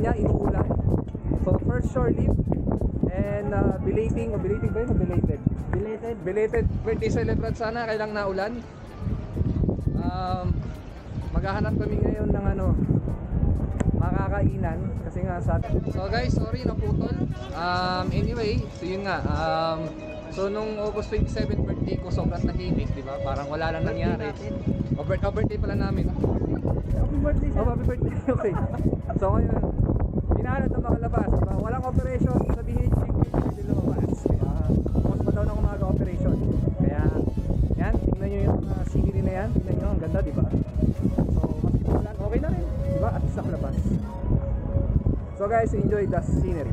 Romagna, inuulan. So first shore leave and uh, belating, o belating ba yun o belated? Belated. Belated birthday celebrant sana, kailang naulan. Um, maghahanap kami ngayon ng ano, makakainan kasi nga sa So guys, sorry naputol. Um anyway, so yun nga. Um so nung August 27 birthday ko sobrang tahimik, di ba? Parang wala lang nangyari. O birth- oh, birthday pala namin. Happy birthday Oh, happy birthday. Okay. So ngayon, hinahanap na makalabas. Diba? Walang operation sa BHG, hindi lumabas. Kaya, most pa daw na umaga operation. Kaya, yan, tingnan nyo yung mga scenery na yan. Tingnan nyo, ang ganda, di ba? So, okay na rin. Di ba? At least nakalabas. So guys, enjoy the scenery.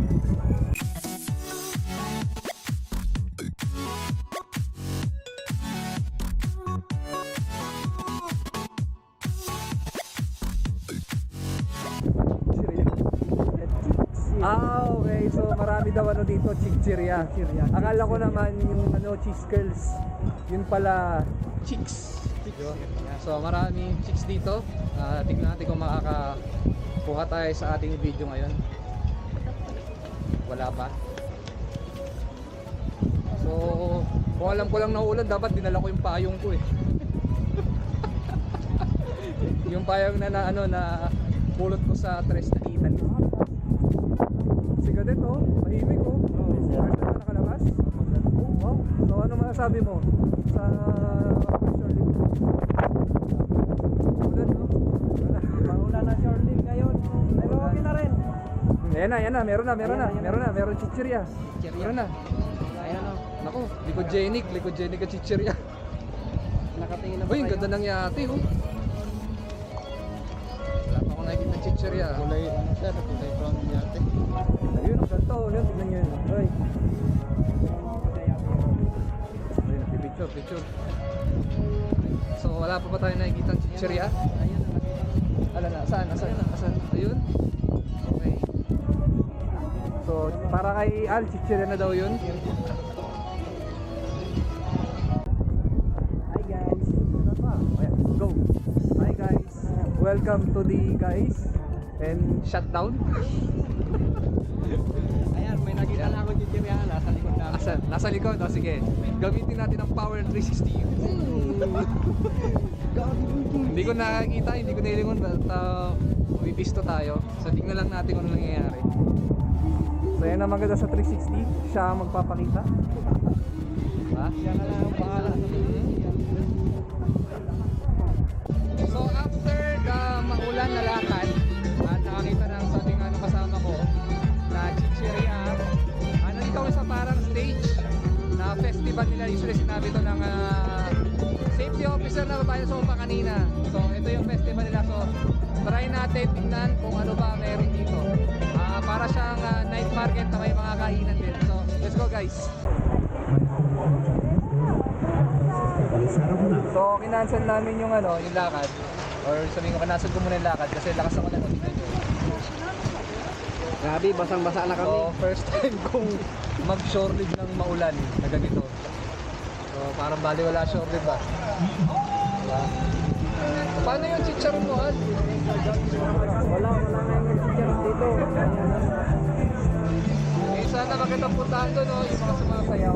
Okay. So marami daw ano dito. Chichirya. Akala ko naman yung ano, cheese curls. Yun pala, chicks. Yun. So marami chicks dito. Ah, tingnan natin kung makakakuha tayo sa ating video ngayon. Wala pa. So, kung alam ko lang na ulan, dapat dinala ko yung payong ko eh. yung payong na, na ano na pulot ko sa tres na itan. Si Cadet oh, mahimik oh. First time na nakalabas. Oh, wow. So ano masasabi mo sa short leave? Ulan no? Mauna na short leave ngayon. Pero okay na rin. Ayan na, ayan na, meron na, meron na, meron na, meron chichirya. Meron na. Ayan o. Nako, likogenic, likogenic at chichirya. Nakatingin na ba Uy, ang ganda ng yate oh. Chichirya. Kulay, ano siya, kulay brown yate. Ayun, ang ganda oh. Yun, tignan nyo yun. Ayun, picture, picture. So, wala pa ba tayo nakikita ng chichirya? Ayan na nakita. Ala na, saan? Saan? Saan? Ayun? Okay. So, para kay Al, chichirya na daw yun. Hi guys. Go. Hi guys. Welcome to the guys and shutdown. Ayan, may nakita na ako chichirya nasa likod namin. Asan? Nasa likod. O sige. Gamitin natin ang power 360. hindi ko nakakita, hindi ko nilingon but uh, bibisto tayo. So tingnan lang natin kung ano nangyayari. So yan ang maganda sa 360. Siya ang magpapakita. Diba? Siya na lang ang bahala sa So after the maulan na lakad festival nila usually sinabi to ng ah, safety officer na tayo sa umpa kanina so ito yung festival nila so try natin tingnan kung ano ba meron dito Ah, para siyang ah, night market na may mga kainan din so let's go guys So, kinancel namin yung ano, yung lakad. Or sabihin ko, kinancel ko muna yung lakad kasi lakas ako na tingnan nyo. Grabe, basang-basa na kami. So, first time kong mag-shore leave ng maulan na ganito. So, parang bali wala shore leave ba? Diba? Paano yung chicharon mo, Al? Wala, wala na yung chichirya dito. Eh, sana magandang puntahan doon, no? Yung mga sumasayaw.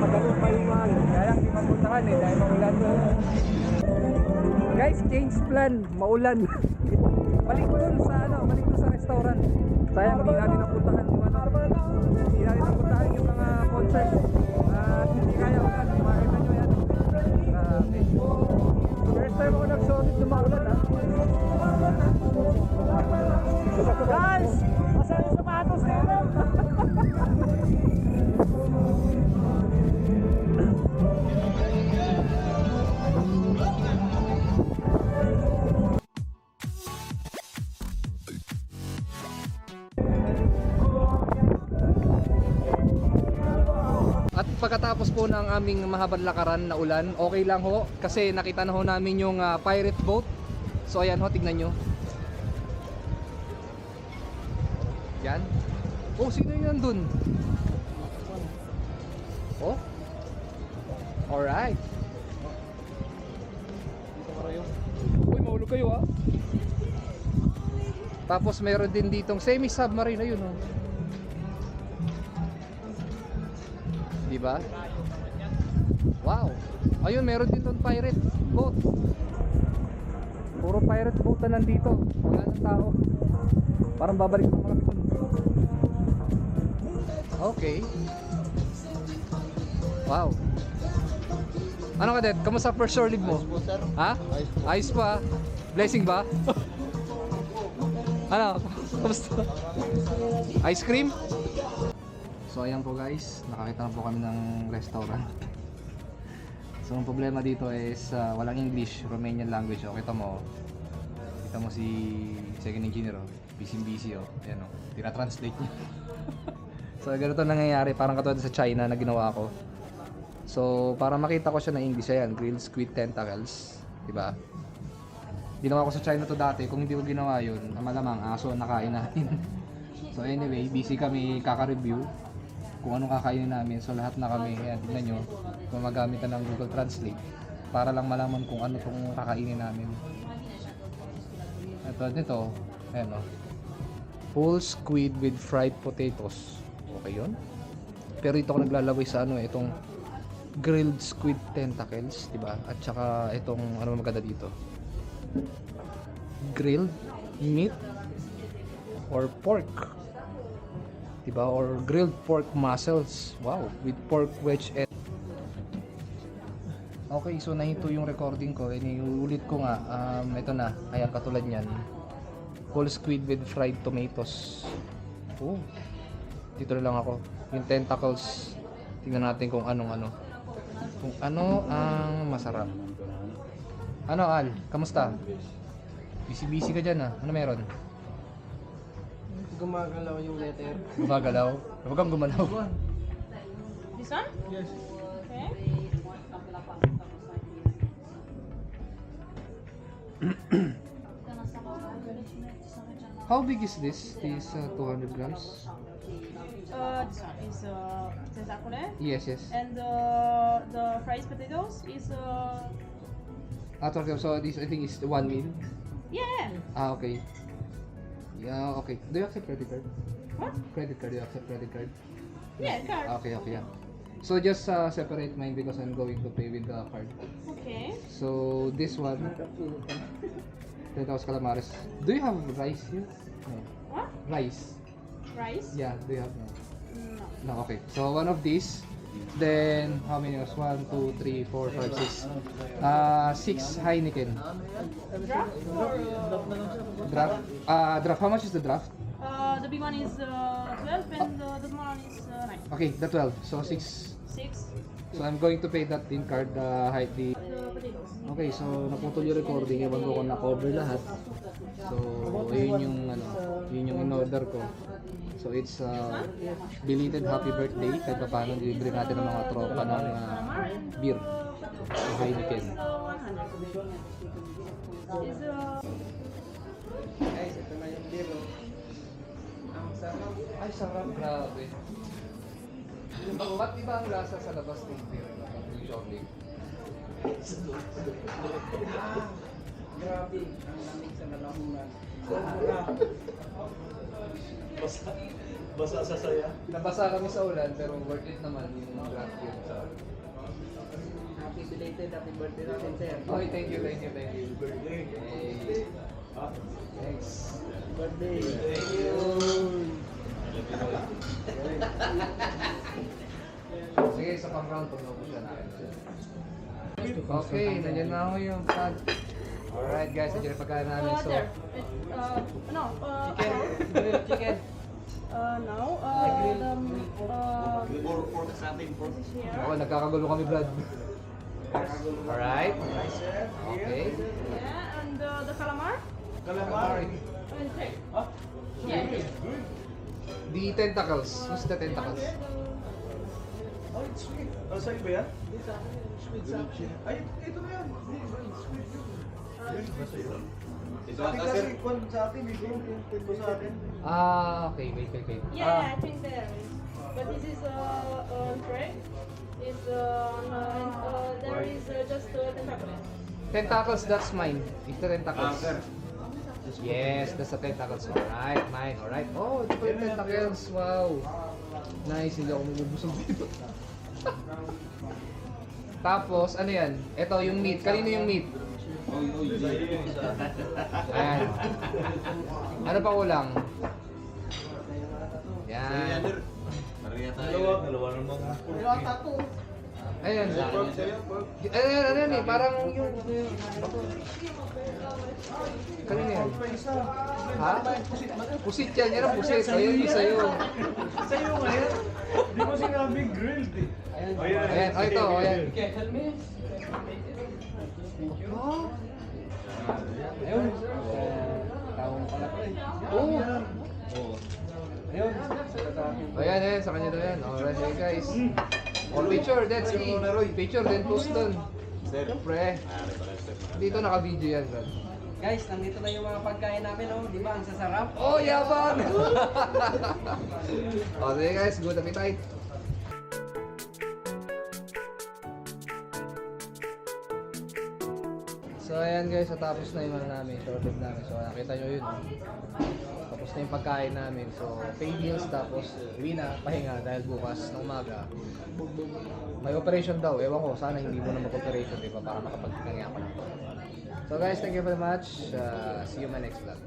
Magaling pa yung mahal. Kaya lang, di mapuntahan eh, dahil maulan doon. Guys, change plan, maulan. balik ko dun sa ano, balik ko sa restaurant. Sayang, hindi natin napuntahan yung ano. Hindi natin napuntahan yung mga concert. Time ako nag-solid na maulan ha. Guys! Masaya yung sapatos nila! Pagkatapos po ng aming mahabang lakaran na ulan, okay lang ho kasi nakita na ho namin yung ah, pirate boat. So ayan ho, tignan nyo. Yan. Oh, sino yun nandun? Oh. Alright. mahulog kayo ah. Tapos meron din ditong semi-submarine ayun oh. Di ba? Wow. Ayun, meron din doon pirate boat. Puro pirate boat na nandito. Wala nang tao. Parang babalik naman kami doon. Okay. Wow. Ano ka, Det? Kamusta first shore leave mo? po, sir. Ha? Ayos po. Ayos pa. Blessing ba? ano? Kamusta? Ice cream? So ayan po guys, nakakita na po kami ng restaurant. So ang problema dito is uh, walang English, Romanian language. O, kita mo, kita mo si second engineer, oh. busy busy oh. Ayan oh, tira-translate niya. so ganito nangyayari, parang katulad sa China na ginawa ko. So para makita ko siya na English, ayan, grilled squid tentacles, di ba? Ginawa ko sa China to dati, kung hindi ko ginawa yun, malamang aso nakain natin. so anyway, busy kami kaka-review kung anong kakainin namin. So lahat na kami, ayan, tignan nyo, gumagamit na ng Google Translate para lang malaman kung ano tong kakainin namin. Tulad nito, ayan o. Full squid with fried potatoes. Okay yun? Pero ito ako naglalaway sa ano, eh, itong grilled squid tentacles, di ba? At saka itong ano maganda dito? Grilled meat or pork. Diba? Or grilled pork muscles. Wow, with pork wedge and Okay, so nahito yung recording ko. Iniulit ko nga. Um, ito na. Ayan, katulad niyan. Whole squid with fried tomatoes. Oh. Dito na lang ako. Yung tentacles. Tingnan natin kung anong ano. Kung ano ang masarap. Ano, Al? Kamusta? Busy-busy ka dyan ah. Ano meron? Gumagalaw yung letter. Gumagalaw? Huwag kang gumalaw. This one? Yes. Okay. How big is this? This uh, 200 grams? Uh, this one is uh, tentacule. Yes, yes. And uh, the fried potatoes is uh, Ah, 200 grams. So this I think is 1 meal. yeah. Ah, okay. Yeah, okay. Do you accept credit card? What? Credit card, do you accept credit card? Yeah, card. Okay, okay, yeah. So just uh, separate mine because I'm going to pay with the card. Okay. So this one, 10,000 calamares. Do you have rice here? No. What? Rice? Rice? Yeah, do you have no? No. No, okay. So one of these. Then how many was one, two, three, four, five, six. Uh six Heineken. Draft or uh, Draft. Uh draft. How much is the draft? uh, the big one is uh, 12 and uh, the small one is uh, 9. Okay, the 12. So six. 6. So I'm going to pay that in card height the. Okay, so naputol yung recording, ewan ko kung na-cover lahat. So, yun yung ano, yun yung in-order ko. So it's uh, belated happy birthday kahit pa paano libre natin ng mga tropa ng uh, beer. potatoes Heineken. is 100. Is Guys, ito na yung beer. oh. Ang sarap. Ay, sarap, grabe. Ba't iba ang lasa sa labas ng beer? Yung chocolate. Grabe. Ang lamig sa lalamunan. Sarap. Basa sa saya. Nabasa kami sa ulan pero worth it naman yung draft beer sa Happy belated, happy birthday natin, sir. Okay, thank you, thank you, thank you. Birthday. Hey. Thanks. Birthday. Thank you. Sige, sa pang-round, pag-naubos ka natin. Okay, nandiyan na ako yung pad. Alright guys, nandiyan yung pagkain namin. So. Uh, no. Uh, Grilled chicken. Uh, no. Uh, the uh, Pork, pork sa atin, pork. ako, nagkakagulo kami, Brad. Alright. Okay. Yeah, and uh, the calamar. Calamari. And check. Yeah. The tentacles. What's the tentacles? Oh, it's sweet. Oh, sa'yo ba yan? Sweet sa akin. Ay, ito na yan. Sweet yun. Sa'yo? Ito Sa atin kasi, kung sa atin, ito ito sa atin. Ah, okay, wait, wait, wait. Yeah, I think there is. But this is uh, on tray. Is uh, on, uh, and, uh, there is uh, just uh, tentacles. Tentacles, that's mine. Ito Ah, tentacles. sir. Yes, that's the tentacles. Alright, mine. Alright. Oh, ito pa yung tentacles. Wow. Nice, hindi ako mabubusog dito. Tapos, ano yan? Ito, yung meat. Kanino yung meat? Ayan. Ano pa kulang? Yan. Maria Dalawa, dalawa naman. Ayan. Ayan, ano yan eh. Parang yung... Kanino yan? Ha? Pusit yan. Yan ang pusit. Ayun, yung sa'yo. Sa'yo nga yan. Di mo sinabing grilled eh. Ayan. Ayan, oh, ito, oh, ayan. Oh. Ayun. Tawang pala ko eh. Oh. Ayun. Ayan, ayan, sa kanya daw yan. Alright, hey guys. All picture, that's me. Picture, then post dun. Siyempre. Dito naka-video yan, Brad. Guys, nandito na yung mga pagkain namin, oh. Di ba? Ang sasarap. Oh, yabang! okay guys, good appetite. So ayan guys, natapos na yung ano namin, shorted namin. So nakita nyo yun. Tapos na yung pagkain namin. So paid meals tapos uwi na, pahinga dahil bukas ng umaga. May operation daw. Ewan ko, sana hindi mo na mag-operation, di ba? Para makapagpinga ako. So guys, thank you very much. Uh, see you my next vlog.